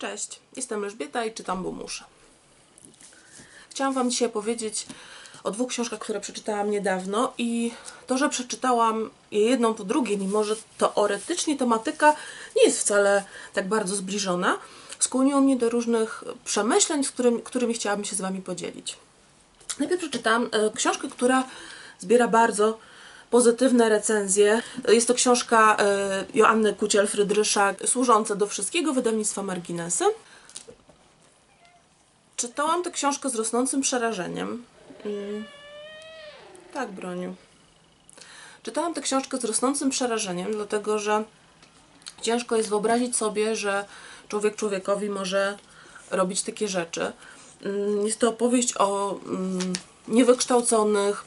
Cześć, jestem Elżbieta i czytam, bo muszę. Chciałam Wam dzisiaj powiedzieć o dwóch książkach, które przeczytałam niedawno i to, że przeczytałam je jedną po drugiej, mimo że teoretycznie tematyka nie jest wcale tak bardzo zbliżona, skłoniło mnie do różnych przemyśleń, z którym, którymi chciałabym się z Wami podzielić. Najpierw przeczytałam e, książkę, która zbiera bardzo pozytywne recenzje. Jest to książka e, Joanny Kuciel-Frydryszak Służące do wszystkiego, wydawnictwa Marginesy. Czytałam tę książkę z rosnącym przerażeniem. Tak, Broniu. Czytałam tę książkę z rosnącym przerażeniem, dlatego że ciężko jest wyobrazić sobie, że człowiek człowiekowi może robić takie rzeczy. Mm, Jest to opowieść o mm, niewykształconych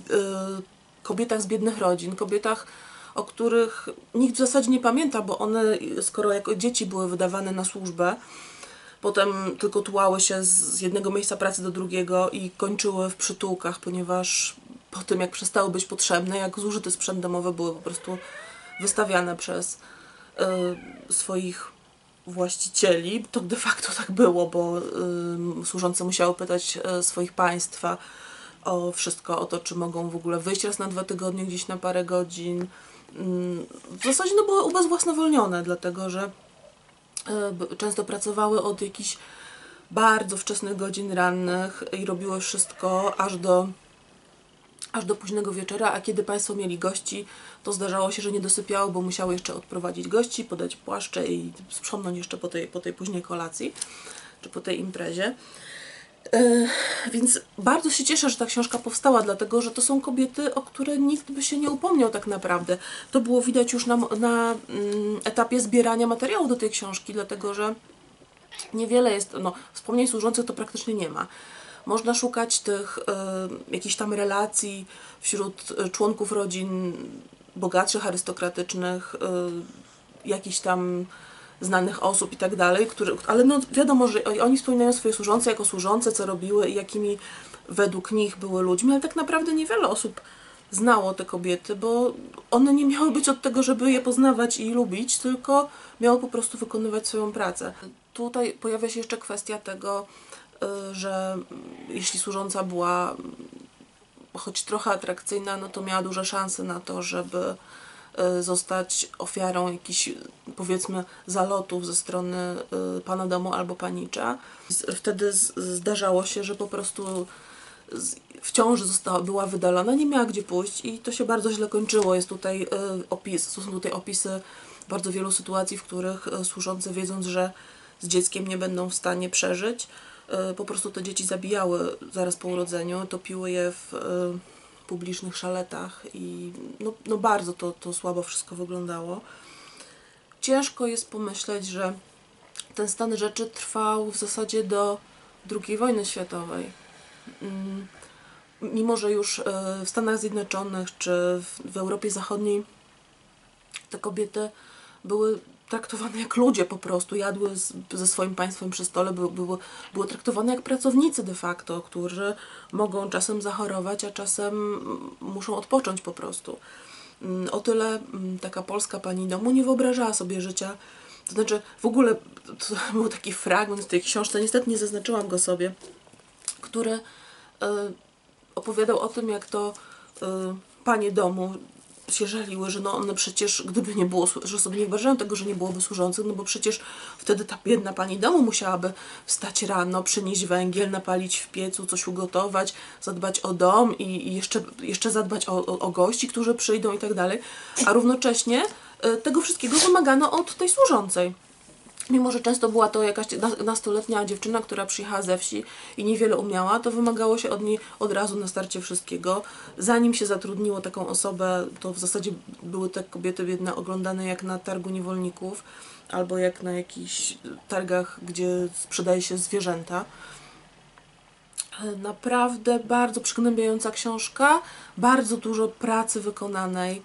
y, kobietach z biednych rodzin, kobietach, o których nikt w zasadzie nie pamięta, bo one, skoro jako dzieci były wydawane na służbę, potem tylko tułały się z jednego miejsca pracy do drugiego i kończyły w przytułkach, ponieważ po tym, jak przestały być potrzebne, jak zużyty sprzęt domowy były po prostu wystawiane przez y, swoich właścicieli, to de facto tak było, bo y, służące musiały pytać y, swoich państwa o wszystko, o to, czy mogą w ogóle wyjść raz na dwa tygodnie gdzieś na parę godzin. Mm, W zasadzie no, były ubezwłasnowolnione, dlatego że b- często pracowały od jakichś bardzo wczesnych godzin rannych i robiły wszystko aż do aż do późnego wieczora, a kiedy Państwo mieli gości, to zdarzało się, że nie dosypiały, bo musiały jeszcze odprowadzić gości, podać płaszcze i sprzątnąć jeszcze po tej, po tej później kolacji, czy po tej imprezie. E, Więc bardzo się cieszę, że ta książka powstała, dlatego że to są kobiety, o które nikt by się nie upomniał tak naprawdę. To było widać już na, na mm, etapie zbierania materiału do tej książki, dlatego że niewiele jest, no, wspomnień służących to praktycznie nie ma. Można szukać tych y, jakichś tam relacji wśród y, członków rodzin bogatszych, arystokratycznych, y, jakichś tam znanych osób i tak dalej, które, ale no wiadomo, że oni wspominają swoje służące jako służące, co robiły i jakimi według nich były ludźmi, ale tak naprawdę niewiele osób znało te kobiety, bo one nie miały być od tego, żeby je poznawać i lubić, tylko miały po prostu wykonywać swoją pracę. Tutaj pojawia się jeszcze kwestia tego, y, że jeśli służąca była choć trochę atrakcyjna, no to miała duże szanse na to, żeby zostać ofiarą jakichś powiedzmy zalotów ze strony y, pana domu albo panicza. Wtedy zdarzało się, że po prostu w ciąży została, była wydalona, nie miała gdzie pójść i to się bardzo źle kończyło. Jest tutaj y, opis, są tutaj opisy bardzo wielu sytuacji, w których służące wiedząc, że z dzieckiem nie będą w stanie przeżyć, po prostu te dzieci zabijały zaraz po urodzeniu, topiły je w publicznych szaletach i no, no bardzo to, to słabo wszystko wyglądało. Ciężko jest pomyśleć, że ten stan rzeczy trwał w zasadzie do II wojny światowej. Mm, Mimo, że już e, w Stanach Zjednoczonych czy w, w Europie Zachodniej te kobiety były traktowane jak ludzie po prostu, jadły z, ze swoim państwem przy stole, były, były, traktowane jak pracownicy de facto, którzy mogą czasem zachorować, a czasem muszą odpocząć po prostu. Mm, O tyle mm, taka polska pani domu nie wyobrażała sobie życia. To znaczy, w ogóle to był taki fragment w tej książce, niestety nie zaznaczyłam go sobie, który e, opowiadał o tym, jak to y, panie domu się żaliły, że no one przecież, gdyby nie było, że sobie nie wyobrażają tego, że nie byłoby służących, no bo przecież wtedy ta biedna pani domu musiałaby wstać rano, przynieść węgiel, napalić w piecu, coś ugotować, zadbać o dom i, jeszcze, jeszcze zadbać o, o, o gości, którzy przyjdą i tak dalej, a równocześnie y, tego wszystkiego wymagano od tej służącej. Mimo, że często była to jakaś na- nastoletnia dziewczyna, która przyjechała ze wsi i niewiele umiała, to wymagało się od niej od razu na starcie wszystkiego. Zanim się zatrudniło taką osobę, to w zasadzie były te kobiety biedne oglądane jak na targu niewolników albo jak na jakichś targach, gdzie sprzedaje się zwierzęta. Naprawdę bardzo przygnębiająca książka, bardzo dużo pracy wykonanej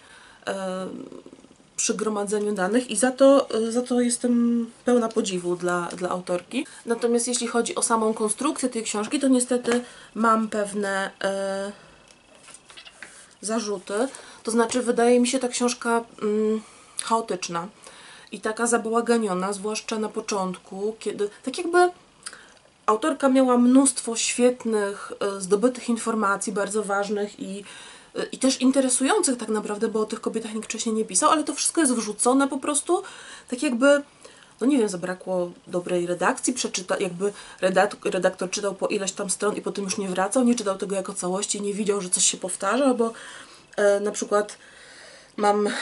przy gromadzeniu danych i za to, e, za to jestem pełna podziwu dla, dla autorki. Natomiast jeśli chodzi o samą konstrukcję tej książki, to niestety mam pewne e, zarzuty. To znaczy, wydaje mi się ta książka mm, chaotyczna. i taka zabałaganiona, zwłaszcza na początku, kiedy tak jakby autorka miała mnóstwo świetnych, e, zdobytych informacji, bardzo ważnych i, i też interesujących tak naprawdę, bo o tych kobietach nikt wcześniej nie pisał, ale to wszystko jest wrzucone po prostu tak jakby no nie wiem, zabrakło dobrej redakcji, przeczyta, jakby redaktor, redaktor czytał po ileś tam stron i potem już nie wracał, nie czytał tego jako całości, nie widział, że coś się powtarza, bo e, na przykład mam e,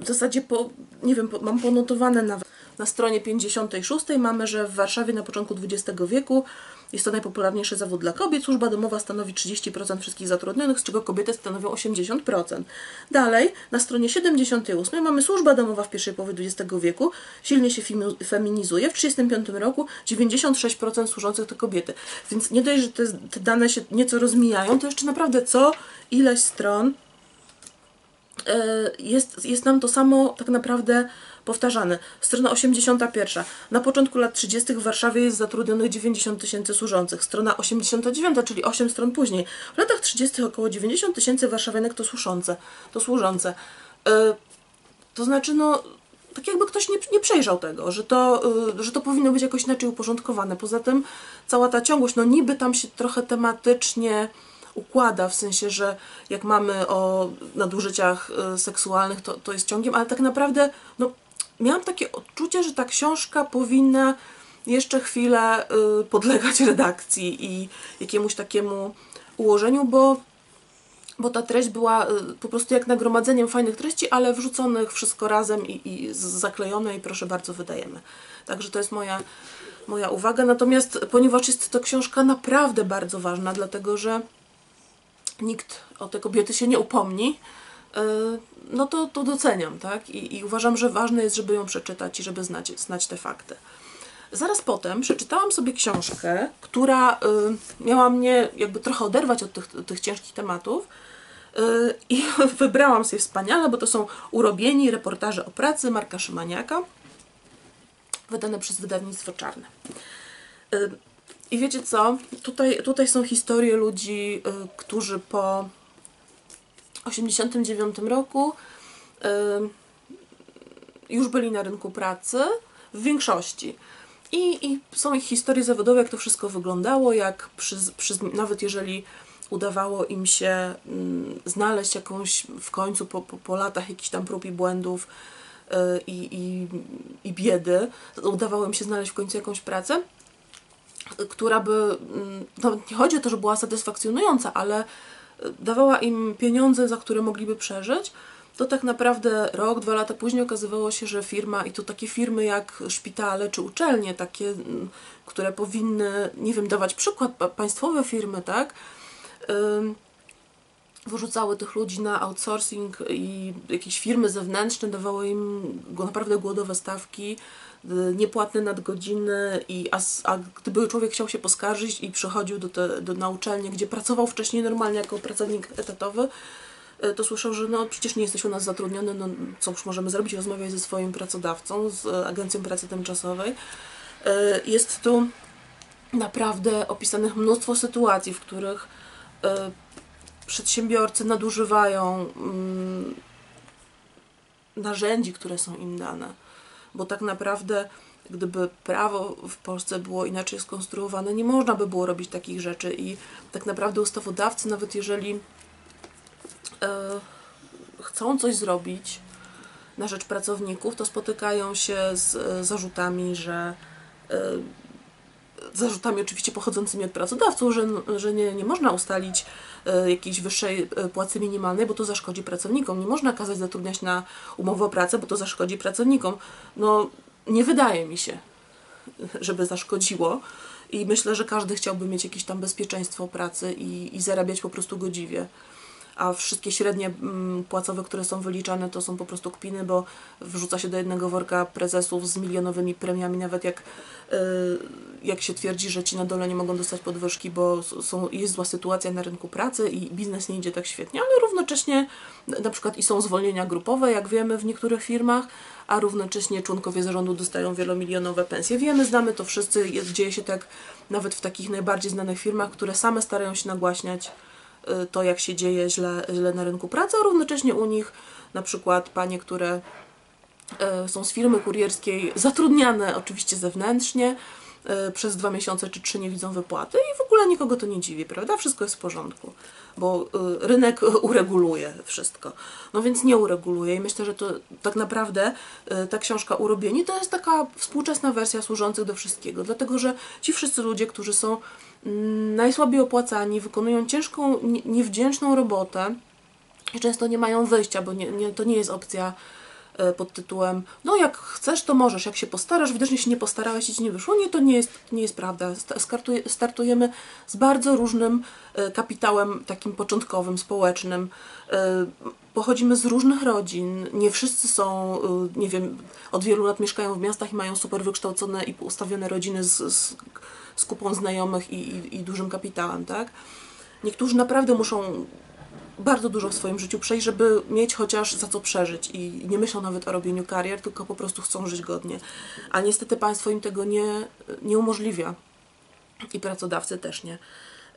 w zasadzie po, nie wiem, po, mam ponotowane nawet na stronie 56 mamy, że w Warszawie na początku XX wieku jest to najpopularniejszy zawód dla kobiet. Służba domowa stanowi 30% wszystkich zatrudnionych, z czego kobiety stanowią 80%. Dalej, na stronie 78 mamy służba domowa w pierwszej połowie XX wieku. Silnie się feminizuje. W 1935 roku 96% służących to kobiety. Więc nie dość, że te, te dane się nieco rozmijają, to jeszcze naprawdę co ileś stron e, jest, jest nam to samo tak naprawdę powtarzane. Strona 81. Na początku lat 30. w Warszawie jest zatrudnionych 90 tysięcy służących. Strona 89, czyli 8 stron później. W latach 30. około 90 tysięcy warszawianek to służące. To służące. Yy, to znaczy, no, tak jakby ktoś nie, nie przejrzał tego, że to, yy, że to powinno być jakoś inaczej uporządkowane. Poza tym cała ta ciągłość, no niby tam się trochę tematycznie układa, w sensie, że jak mamy o nadużyciach y, seksualnych, to, to jest ciągiem, ale tak naprawdę no, miałam takie odczucie, że ta książka powinna jeszcze chwilę y, podlegać redakcji i jakiemuś takiemu ułożeniu, bo, bo ta treść była y, po prostu jak nagromadzeniem fajnych treści, ale wrzuconych wszystko razem i, i zaklejone i proszę bardzo wydajemy. Także to jest moja, moja uwaga. Natomiast ponieważ jest to książka naprawdę bardzo ważna, dlatego że nikt o te kobiety się nie upomni, no to, to doceniam, tak? I, I, uważam, że ważne jest, żeby ją przeczytać i żeby znać, znać te fakty. Zaraz potem przeczytałam sobie książkę, która y, miała mnie jakby trochę oderwać od tych, tych ciężkich tematów y, i wybrałam sobie wspaniale, bo to są Urobieni reportaże o pracy Marka Szymaniaka, wydane przez wydawnictwo Czarne. I wiecie co? Tutaj, tutaj są historie ludzi, którzy po 1989 roku już byli na rynku pracy w większości. I, I, są ich historie zawodowe, jak to wszystko wyglądało, jak przy, przy, nawet jeżeli udawało im się mm, znaleźć jakąś w końcu po, po, po latach jakichś tam prób i błędów yy, i, i biedy, udawało im się znaleźć w końcu jakąś pracę, która by, yy, nawet nie chodzi o to, że była satysfakcjonująca, ale dawała im pieniądze, za które mogliby przeżyć, to tak naprawdę rok, dwa lata później okazywało się, że firma, i to takie firmy jak szpitale czy uczelnie, takie, które powinny, nie wiem, dawać przykład, państwowe firmy, tak, wyrzucały tych ludzi na outsourcing i jakieś firmy zewnętrzne dawały im naprawdę głodowe stawki, niepłatne nadgodziny i a, a gdyby człowiek chciał się poskarżyć i przychodził do, te, do na uczelnię, gdzie pracował wcześniej normalnie jako pracownik etatowy, y, to słyszał, że no przecież nie jesteś u nas zatrudniony, no co już możemy zrobić, rozmawiać ze swoim pracodawcą, z Agencją Pracy Tymczasowej. Y, jest tu naprawdę opisanych mnóstwo sytuacji, w których przedsiębiorcy nadużywają mm, narzędzi, które są im dane. Bo tak naprawdę, gdyby prawo w Polsce było inaczej skonstruowane, nie można by było robić takich rzeczy. I tak naprawdę ustawodawcy, nawet jeżeli e, chcą coś zrobić na rzecz pracowników, to spotykają się z e, zarzutami, że e, zarzutami oczywiście pochodzącymi od pracodawców, że, że nie, nie można ustalić e, jakiejś wyższej e, płacy minimalnej, bo to zaszkodzi pracownikom. Nie można kazać zatrudniać na umowę o pracę, bo to zaszkodzi pracownikom. No, nie wydaje mi się, żeby zaszkodziło. I myślę, że każdy chciałby mieć jakieś tam bezpieczeństwo pracy i, i zarabiać po prostu godziwie a wszystkie średnie mm, płacowe, które są wyliczane, to są po prostu kpiny, bo wrzuca się do jednego worka prezesów z milionowymi premiami, nawet jak, y, jak się twierdzi, że ci na dole nie mogą dostać podwyżki, bo są, jest zła sytuacja na rynku pracy i biznes nie idzie tak świetnie, ale równocześnie na przykład i są zwolnienia grupowe, jak wiemy w niektórych firmach, a równocześnie członkowie zarządu dostają wielomilionowe pensje. Wiemy, znamy to wszyscy, dzieje się tak nawet w takich najbardziej znanych firmach, które same starają się nagłaśniać to, jak się dzieje źle, źle na rynku pracy, a równocześnie u nich na przykład panie, które e, są z firmy kurierskiej, zatrudniane oczywiście zewnętrznie, e, przez dwa miesiące czy trzy nie widzą wypłaty i w ogóle nikogo to nie dziwi, prawda? Wszystko jest w porządku, bo e, rynek ureguluje wszystko. No więc nie ureguluje i myślę, że to tak naprawdę e, ta książka Urobieni to jest taka współczesna wersja służących do wszystkiego, dlatego że ci wszyscy ludzie, którzy są mm, najsłabiej opłacani, wykonują ciężką, nie- niewdzięczną robotę, i często nie mają wyjścia, bo nie, nie, to nie jest opcja pod tytułem no jak chcesz, to możesz, jak się postarasz, widocznie się nie postarałeś i ci nie wyszło. Nie, to nie jest, nie jest prawda. Sta- Startuje, startujemy z bardzo różnym e, kapitałem takim początkowym, społecznym. E, Pochodzimy z różnych rodzin. Nie wszyscy są, e, nie wiem, od wielu lat mieszkają w miastach i mają super wykształcone i ustawione rodziny z, z, z kupą znajomych i, i, i dużym kapitałem, tak? Niektórzy naprawdę muszą bardzo dużo w swoim życiu przejść, żeby mieć chociaż za co przeżyć i nie myślą nawet o robieniu karier, tylko po prostu chcą żyć godnie. A niestety państwo im tego nie, nie umożliwia i pracodawcy też nie.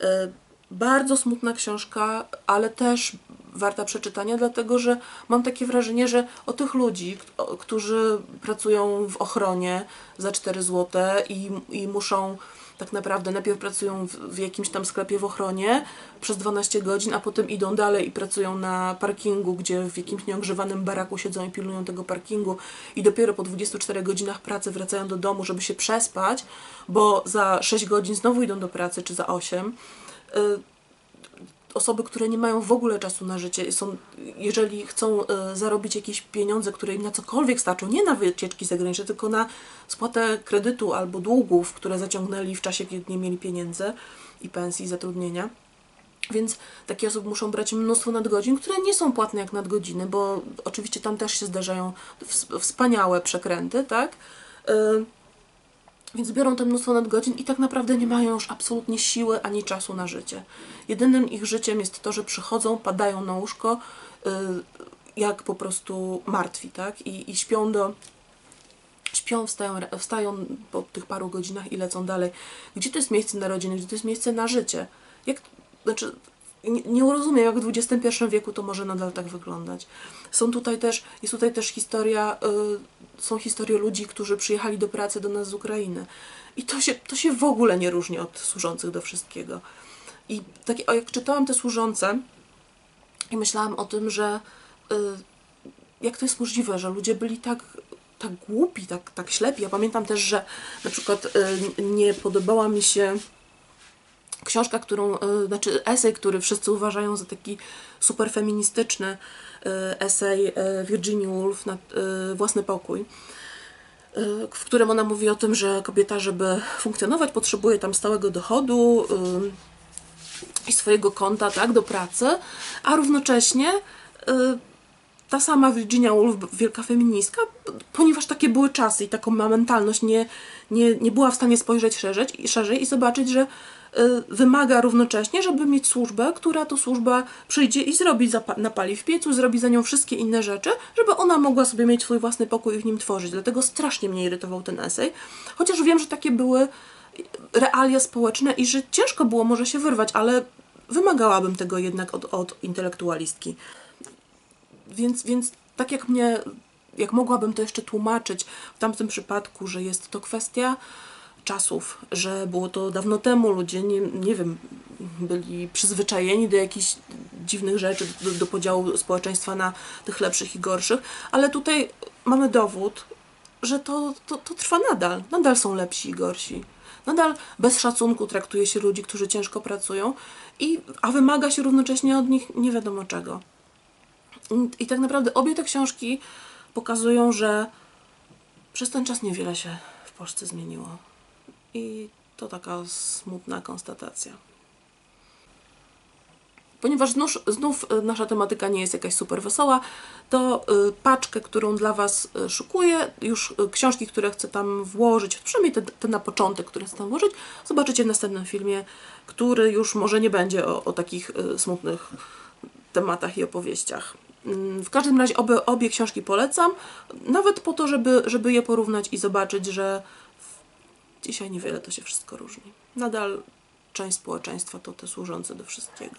E, Bardzo smutna książka, ale też warta przeczytania, dlatego że mam takie wrażenie, że o tych ludzi, którzy pracują w ochronie za 4 zł i, i muszą tak naprawdę najpierw pracują w, w jakimś tam sklepie w ochronie przez 12 godzin, a potem idą dalej i pracują na parkingu, gdzie w jakimś nieogrzewanym baraku siedzą i pilnują tego parkingu. I dopiero po 24 godzinach pracy wracają do domu, żeby się przespać, bo za 6 godzin znowu idą do pracy, czy za 8 osoby, które nie mają w ogóle czasu na życie, są, jeżeli chcą e, zarobić jakieś pieniądze, które im na cokolwiek starczą, nie na wycieczki zagraniczne, tylko na spłatę kredytu albo długów, które zaciągnęli w czasie, kiedy nie mieli pieniędzy i pensji, zatrudnienia. Więc takie osoby muszą brać mnóstwo nadgodzin, które nie są płatne jak nadgodziny, bo oczywiście tam też się zdarzają ws- wspaniałe przekręty, tak? Więc biorą to mnóstwo nadgodzin i tak naprawdę nie mają już absolutnie siły ani czasu na życie. Jedynym ich życiem jest to, że przychodzą, padają na łóżko, y, jak po prostu martwi, tak? I, i śpią do. Śpią, wstają, wstają po tych paru godzinach i lecą dalej. Gdzie to jest miejsce na rodzinę, gdzie to jest miejsce na życie? Jak, znaczy, nie, rozumiem, jak w XXI wieku to może nadal tak wyglądać. Są tutaj też, jest tutaj też historia, y, są historie ludzi, którzy przyjechali do pracy do nas z Ukrainy. I to się, to się w ogóle nie różni od służących do wszystkiego. I tak, o, jak czytałam te służące i myślałam o tym, że y, jak to jest możliwe, że ludzie byli tak, tak głupi, tak, tak ślepi. Ja pamiętam też, że na przykład y, nie podobała mi się książka, którą, y, znaczy esej, który wszyscy uważają za taki super feministyczny y, esej y, Virginia Woolf na Własny pokój, w którym ona mówi o tym, że kobieta, żeby funkcjonować, potrzebuje tam stałego dochodu i swojego konta, tak, do pracy, a równocześnie ta sama Virginia Woolf, wielka feministka, ponieważ takie były czasy i taką ma mentalność, nie, nie, nie była w stanie spojrzeć szerzej, szerzej i zobaczyć, że wymaga równocześnie, żeby mieć służbę, która to służba przyjdzie i zrobi, napali w piecu, zrobi za nią wszystkie inne rzeczy, żeby ona mogła sobie mieć swój własny pokój i w nim tworzyć. Dlatego strasznie mnie irytował ten esej, chociaż wiem, że takie były realia społeczne i że ciężko było może się wyrwać, ale wymagałabym tego jednak od, od intelektualistki więc, więc tak jak mnie, jak mogłabym to jeszcze tłumaczyć w tamtym przypadku, że jest to kwestia czasów, że było to dawno temu, ludzie nie, nie wiem, byli przyzwyczajeni do jakichś dziwnych rzeczy, do, do podziału społeczeństwa na tych lepszych i gorszych, ale tutaj mamy dowód, że to, to, to trwa nadal. Nadal są lepsi i gorsi. Nadal bez szacunku traktuje się ludzi, którzy ciężko pracują, i, a wymaga się równocześnie od nich nie wiadomo czego. I tak naprawdę obie te książki pokazują, że przez ten czas niewiele się w Polsce zmieniło. I to taka smutna konstatacja. Ponieważ znów, znów y, nasza tematyka nie jest jakaś super wesoła, to y, paczkę, którą dla Was y, szukuję, już książki, które chcę tam włożyć, przynajmniej te, te na początek, które chcę tam włożyć, zobaczycie w następnym filmie, który już może nie będzie o, o takich smutnych tematach i opowieściach. Mm, W każdym razie obie, obie książki polecam, nawet po to, żeby, żeby je porównać i zobaczyć, że dzisiaj niewiele to się wszystko różni. Nadal część społeczeństwa to te służące do wszystkiego.